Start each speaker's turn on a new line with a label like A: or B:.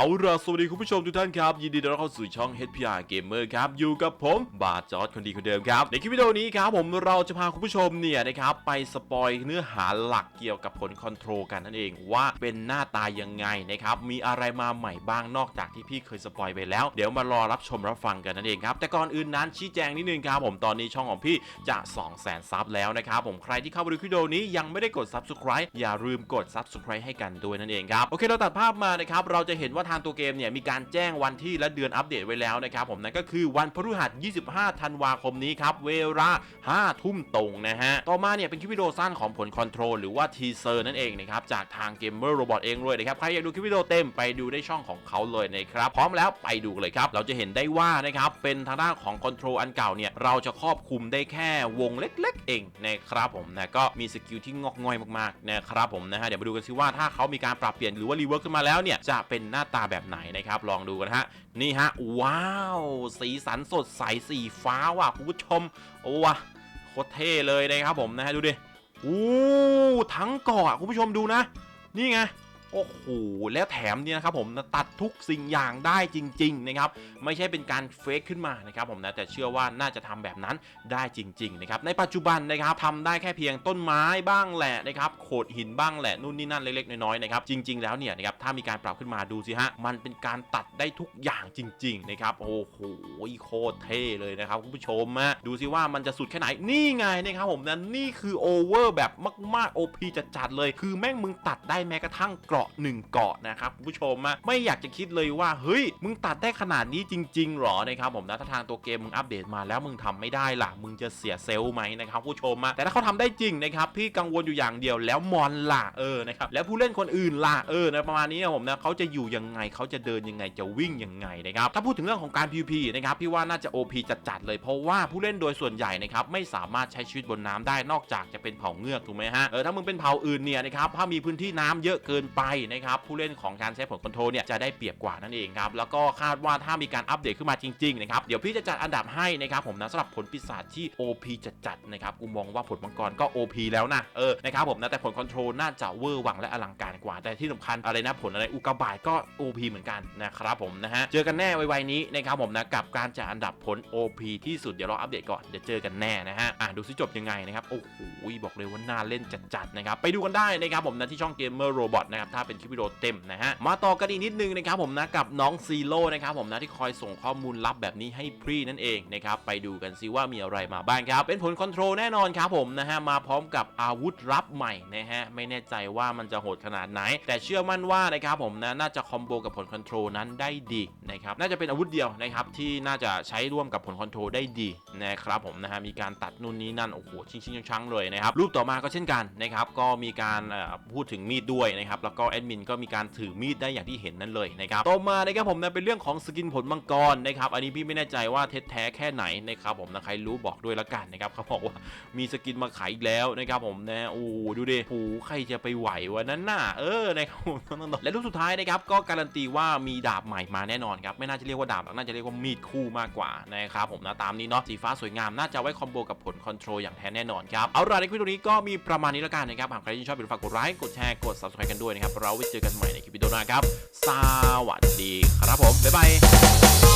A: เอาล่ะสวัสดีคุณผู้ชมทุกท่านครับ ยินดีต้อนรับเข้าสู่ช่อง HPR Gamer ครับ อยู่กับผมบาจอร์ดคนดีคนเดิมครับ ในคลิปวิดีโอนี้ครับผมเราจะพาคุณผู้ชมเนี่ยนะครับไปสปอยเนื้อหาหลักเกี่ยวกับผลคอนโทรลกันนั่นเองว่าเป็นหน้าตายังไงนะครับ มีอะไรมาใหม่บ้างนอกจากที่พี่เคยสปอยไปแล้ว เดี๋ยวมารอรับชมรับฟังกันนั่นเองครับ แต่ก่อนอื่นนั้นชี้แจงนิดนึงครับผมตอนนี้ช่องของพี่จะ 2 0 0 0 0 0ซับแล้วนะครับผมใครที่เข้ามาดูคลิปวิดีโอนี้ยังไม่ได้กด subscribe อย่าลืมกด subscribe ให้กันด้วยนั่นเองครับโอเคเราตัดภาพมานะครับเราจะเห็นว่าทางตัวเกมเนี่ยมีการแจ้งวันที่และเดือนอัปเดตไว้แล้วนะครับผมนั่นก็คือวันพฤหัส 25 ธันวาคมนี้ครับ เวลา 5 ทุ่มตรงนะฮะ ต่อมาเนี่ยเป็นคลิปวิดีโอสั้นของผลคอนโทรลหรือว่าทีเซอร์นั่นเองนะครับ จากทางเกมเมอร์โรบอทเองด้วยนะครับ ใครอยากดูคลิปวิดีโอเต็มไปดูได้ช่องของเขาเลยนะครับ พร้อมแล้วไปดูกันเลยครับ เราจะเห็นได้ว่านะครับ เป็นทางด้านของคอนโทรลอันเก่าเนี่ยเราจะครอบคลุมได้แค่วงเล็ก ๆ เองนะครับผมนะก็มีสกิลที่งอกง่อยมากๆนะครับผมนะฮะเดี๋ยวมาดูกันซิว่าถ้าเขามีการปรับเปลี่ยนหรือว่ารีเวิร์กขึ้นมาแล้วเนี่ยจะเป็นหน้าตาแบบไหนนะครับ ลองดูกันฮะ นี่ฮะ ว้าว สีสันสดใสสีฟ้าว่ะคุณผู้ชม โอ้วะโคตรเท่เลยนะครับผมนะฮะดูดิอู้ทั้งเกาะคุณผู้ชมดูนะ นี่ไง โอ้โหแล้วแถมเนี่ยนะครับผมตัดทุกสิ่งอย่างได้จริงๆนะครับไม่ใช่เป็นการเฟกขึ้นมานะครับผมนะแต่เชื่อว่าน่าจะทำแบบนั้นได้จริงๆนะครับในปัจจุบันนะครับทำได้แค่เพียงต้นไม้บ้างแหละนะครับโขดหินบ้างแหละนู่นนี่นั่นเล็กๆน้อยๆนะครับจริง ๆแล้วเนี่ยนะครับถ้ามีการปรับขึ้นมาดูสิฮะมันเป็นการตัดได้ทุกอย่างจริงๆนะครับโอ้โหโคตรเท่เลยนะครับคุณผู้ชมฮะดูสิว่ามันจะสุดแค่ไหนนี่ไงนะครับผมนะนี่คือโอเวอร์แบบมากๆ OP จัดๆเลย คือแม่งมึงตัดได้แม้กระทั่งกราะหนึ่งเกาะนะครับคุณผู้ชมอะไม่อยากจะคิดเลยว่าเฮ้ยมึงตัดได้ขนาดนี้จริงๆหรอนะครับผมนะถ้าทางตัวเกมมึงอัปเดตมาแล้วมึงทำไม่ได้ล่ะมึงจะเสียเซลล์ไหมนะครับผู้ชมอะแต่ถ้าเขาทำได้จริงนะครับพี่กังวลอยู่อย่างเดียวแล้วมอนล่ะเออนะครับแล้วผู้เล่นคนอื่นล่ะเออนะประมาณนี้นะผมนะเขาจะอยู่ยังไงเขาจะเดินยังไงจะวิ่งยังไงนะครับถ้าพูดถึงเรื่องของการ PVP นะครับพี่ว่าน่าจะ OP จัดๆเลยเพราะว่าผู้เล่นโดยส่วนใหญ่นะครับไม่สามารถใช้ชีวิตบนน้ำได้นอกจากจะเป็นเผ่าเงือกถูกไหมฮะเออถ้ามึงเป็นเผ่าอื่นเนี่ยนะครับถ้ามีพื้นที่น้ำเยอะเกินไปนะครับผู้เล่นของการใช้ผลคอนโทรเนี่ยจะได้เปรียบกว่านั่นเองครับแล้วก็คาดว่าถ้ามีการอัปเดตขึ้นมาจริงๆนะครับเดี๋ยวพี่จะจัดอันดับให้นะครับผมนะสำหรับผลปีศาจที่ OP จัดนะครับกูมองว่าผลมังกรก็ OP แล้วนะเออนะครับผมนะแต่ผลคอนโทรน่าจะเวอร์วังและอลังการกว่า แต่ที่สำคัญอะไรนะผลอะไรอุกาบาตก็ OP เหมือนกันนะครับผมนะฮะเจอกันแน่ไวๆนี้นะครับผมนะกับการจัดอันดับผล OP ที่สุดเดี๋ยวรออัปเดตก่อนเดี๋ยวเจอกันแน่นะฮะอะดูซิจบยังไงนะครับโอ้โหบอกเลยว่าน่าเล่นจัดๆนะครับไปดูกันได้นะครับผมนะที่ช่อง Gamer Robot นะครับาเป็นคลิปวิดีโอเต็มนะฮะมาต่อกันอีกนิดนึงนะครับผมนะกับน้องซีโร่นะครับผมนะที่คอยส่งข้อมูลลับแบบนี้ให้พรีนั่นเองนะครับไปดูกันซิว่ามีอะไรมาบ้างครับ เป็นผลคอนโทรลแน่นอนครับผมนะฮะมาพร้อมกับอาวุธลับใหม่นะฮะไม่แน่ใจว่ามันจะโหดขนาดไหน แต่เชื่อมั่นว่านะครับผมนะน่าจะคอมโบกับผลคอนโทรลนั้นได้ดีนะครับน่าจะเป็นอาวุธเดียวนะครับที่น่าจะใช้ร่วมกับผลคอนโทรลได้ดีนะครับผมนะฮะมีการตัดนู่นนี่นั่นโอ้โหชิงชิงชังเลยนะครับรูปต่อมาก็เช่นกันนะครับก็มีการพูดถึงมีดด้วยนะครับแล้วก็แอดมินก็มีการถือมีดได้อย่างที่เห็นนั่นเลยนะครับต่อมานะครับผมนะเป็นเรื่องของสกินผลมังกรนะครับอันนี้พี่ไม่แน่ใจว่าเท็จแท้แค่ไหนนะครับผมนะใครรู้บอกด้วยละกันนะครับเขาบอกว่ามีสกินมาขายอีกแล้วนะครับผมนะโอ้ดูดิโอ้ใครจะไปไหววะนั้นน่ะเออนะครับผมและรูปสุดท้ายนะครับก็การันตีว่ามีดาบใหม่มาแน่นอนครับไม่น่าจะเรียกว่าดาบน่าจะเรียกว่ามีดคู่มากกว่านะครับผมนะตามนี้เนาะสีฟ้าสวยงามน่าจะไว้คอมโบกับผลคอนโทรลอย่างแท้แน่นอนครับเอาล่ะในคลิปวิดีโอนี้ก็มีประมาณนี้ล้วกันนะครับหากใครที่ชอบอย่าลืมฝากกดไลค์กดแชร์กด subscribe กันด้วยนะครับเราไว้เจอกันใหม่ในคลิปวิดีโอหน้าครับ สวัสดีครับผม บ๊ายบาย